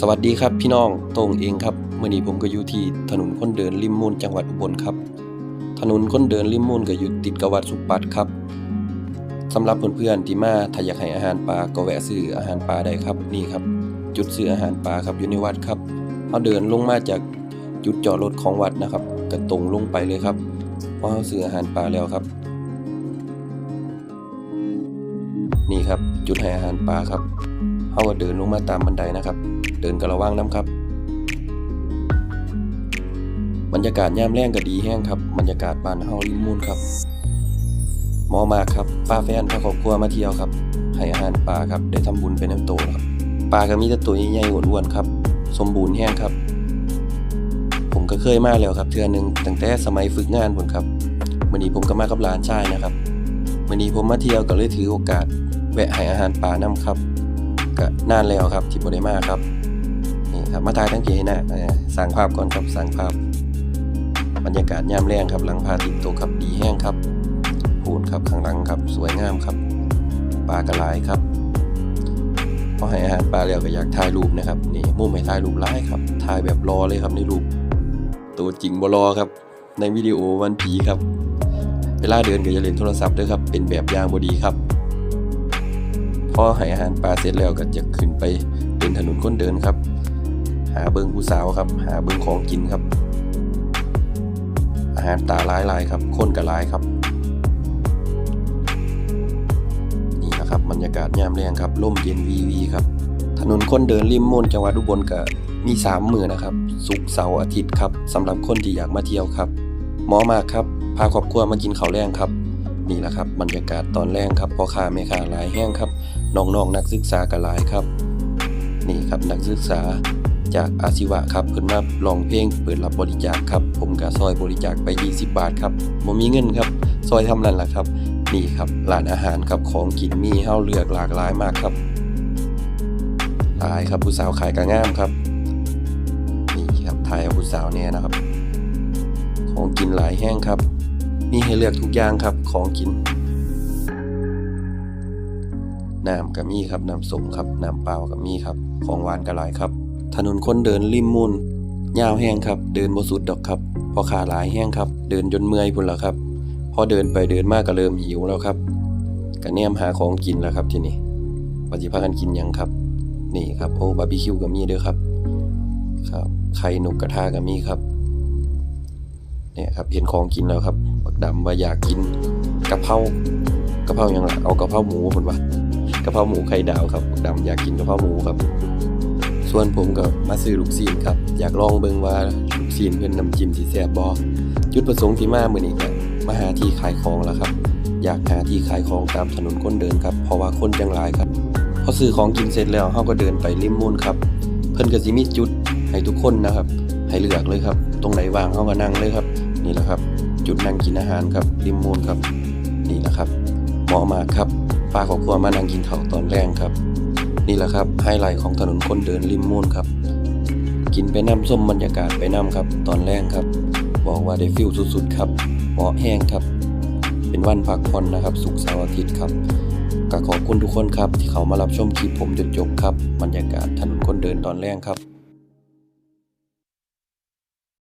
สวัสดีครับพี่น้องต้งเองครับเมื่อนี้ผมก็อยู่ที่ถนนคนเดินริมมูลจังหวัดอุบลครับ ถนนคนเดินริมมูลก็อยู่ติดกับวัดสุปัตครับสำหรับเพื่อนๆที่มาถ้าอยากให้อาหารปลาก็แวะซื้ออาหารปลาได้ครับนี่ครับ จุดซื้ออาหารปลาครับอยู่ในวัดครับเขาเดินลงมาจากจุดจอดรถของวัดนะครับก็ตรงลงไปเลยครับพราะเขาซื้ออาหารปลาแล้วครับ นี่ครับจุดให้อาหารปลาครับเขาก็เดินลงมาตามบันไดนะครับ เดินกระว่างน้ำครับ บรรยากาศย่ามแรงก็ดีแห้งครับ บรรยากาศบ้านเฮาริมมูลครับมอมากครับป้าแฟนพาครอบครัวมาเที่ยวครับให้อาหารปลาครับได้ทำบุญเป็นน้ำโตครับปลาก็มีแต่ตัวใหญ่ๆอ้วนๆครับ สมบูรณ์แห้งครับ ผมก็เคยมาแล้วครับเทื่อหนึงตั้งแต่สมัยฝึกงานผมครับมื้อนี้ผมก็มากับหลานชายนะครับมื้อนี้ผมมาเที่ยวก็เลยถือโอกาส แวะให้อาหารปลานํครับก็นานแล้วครับที่บ่ได้มาครับ ครับมาถ่ายทั้งทีนะเอ่อสั่งภาพก่อนครับสั่งภาพ บรรยากาศยามแรงครับ หลังพาทิตย์ตกครับดีแห้งครับปูนครับข้างหลังครับ สวยงามครับปลากระหลครับพอให้อาหารปลาแล้วก็อยากถ่ายรูปนะครับนี่มุมให้ถ่ายรูปหลายครับถ่ายแบบรอเลยครับในรูป ตัวจริงบรอครับ ในวิดีโอวันผีครับเวลาเดินก็อย่าเล่นโทรศัพท์ด้วยครับเป็นแบบอย่างบดีครับพอให้อาหารปลาเสร็จแล้วก็จะขึ้นไปเดินถนนคนเดินครับ หาเบิงผู้สาวครับ หาเบิงของกินครับ อาหารตาลายลายครับคนก็หลายครับ นี่นะครับบรรยากาศยามแรงครับร่มเย็นวีวีครับ ถนนคนเดินริมมูลจังหวัดอุบลก็มีสามมือนะครับศุกร์เสาร์อาทิตย์ครับสำหรับคนที่อยากมาเที่ยวครับหมอมากครับ พาครอบครัวมากินข้าวแรงครับ นี่แหละครับ บรรยากาศตอนแรกครับพ่อค้าแม่ค้าหลายแห้งครับน้องๆนักศึกษาก็หลายครับ นี่ครับนักศึกษา จากอาชีวะครับเพิ่นมาลองเพลงเปิดรับบริจาคครับ ผมก็ซอยบริจาคไป 20 บาทครับบ่มีเงินครับ ซอยทำนั่นแหละครับ นี่ครับร้านอาหารครับของกินมีให้เฮาเลือกหลากหลายมากครับหลายครับผู้สาวขายก็งามครับนี่ครับถ่ายผู้สาวเนี่ยนะครับ ของกินหลายแห้งครับ มีให้เลือกทุกอย่างครับของกินน้ำก็มีครับน้ำส้มครับน้ำเปล่าก็มีครับ ของหวานก็หลายครับ ถนนคนเดินริมมูลยาวแห้งครับ เดินบ่สุดดอกครับ พอขาหลายแห้งครับ เดินจนเมื่อยพุ่นแล้วครับ พอเดินไปเดินมากก็เริ่มหิวแล้วครับก็แนมหาของกินแล้วครับทีนี้ว่าสิพากันกินยังครับ นี่ครับโอ้บาร์บีคิวก็มีเด้อครับ ครับไข่นกกระทาก็มีครับ เนี่ยครับเห็นของกินแล้วครับบักดำว่าอยากกินกะเพรากะเพรายังล่ะเอากะเพราหมูพุ่นว่ากะเพราหมูไข่ดาวครับบักดำอยากกินกะเพราหมูครับ ส่วนผมก็มาซื้อลูกซีนครับ อยากลองเบิ่งว่าลูกซีนเพิ่อนน้ำจิ้มสิแซ่บบ่จุดประสงค์ที่มามื้อนี้ก็มาหาที่ขายของแล้วครับ อยากหาที่ขายของตามถนนคนเดินครับ เพราะว่าคนจังหลายครับ พอซื้อของกินเสร็จแล้วเฮาก็เดินไปริมมูลครับ เพิ่นก็สิมีจุดให้ทุกคนนะครับ ให้เลือกเลยครับ ตรงไหนว่างเฮาก็นั่งเลยครับ นี่แหละครับ จุดนั่งกินอาหารครับริมมูลครับ นี่แหละครับเหมาะมากครับป้าครอบครัวมานั่งกินข้าวตอนแรงครับ นี่แหละครับไฮไลท์ของถนนคนเดินริมมูลครับ กินไปน้ำส้มบรรยากาศไปน้ำครับ ตอนแรกครับ บอกว่าได้ฟิลสุดๆครับเหมาะแห้งครับ เป็นวันพักผ่อนนะครับ สุกเสาร์อาทิตย์ครับก็ขอบคุณทุกคนครับที่เขามารับชมคลิปผมจนจบครับบรรยากาศถนนคนเดินตอนแรกครับ